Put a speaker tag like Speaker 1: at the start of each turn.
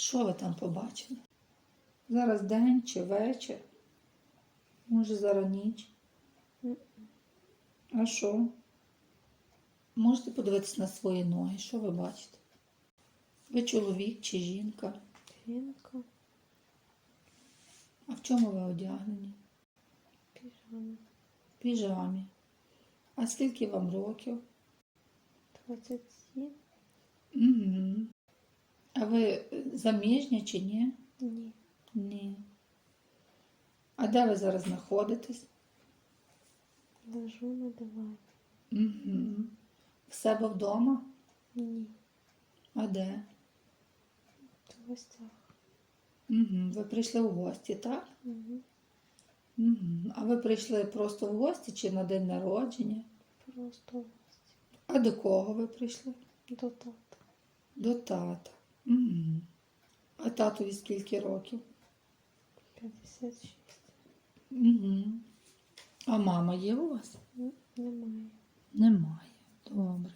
Speaker 1: Що ви там побачили? Зараз день чи вечір? Може, зараз ніч? А що? Можете подивитися на свої ноги. Що ви бачите? Ви чоловік чи жінка?
Speaker 2: Жінка,
Speaker 1: А в чому ви одягнені?
Speaker 2: піжама,
Speaker 1: В піжамі. А скільки вам років?
Speaker 2: 27,
Speaker 1: Угу. А ви заміжня чи ні?
Speaker 2: ні,
Speaker 1: Ні. А де ви зараз знаходитесь?
Speaker 2: лежу на дивані,
Speaker 1: Угу. В себе вдома?
Speaker 2: ні,
Speaker 1: А де?
Speaker 2: в гостях,
Speaker 1: Угу. Ви прийшли в гості, так?
Speaker 2: угу.
Speaker 1: Угу. А ви прийшли просто в гості чи на день народження?
Speaker 2: просто в гості,
Speaker 1: А до кого ви прийшли?
Speaker 2: до тата,
Speaker 1: До тата. Угу. А татові скільки років?
Speaker 2: 56,
Speaker 1: Угу. А мама є у вас?
Speaker 2: Немає. немає,
Speaker 1: Нема.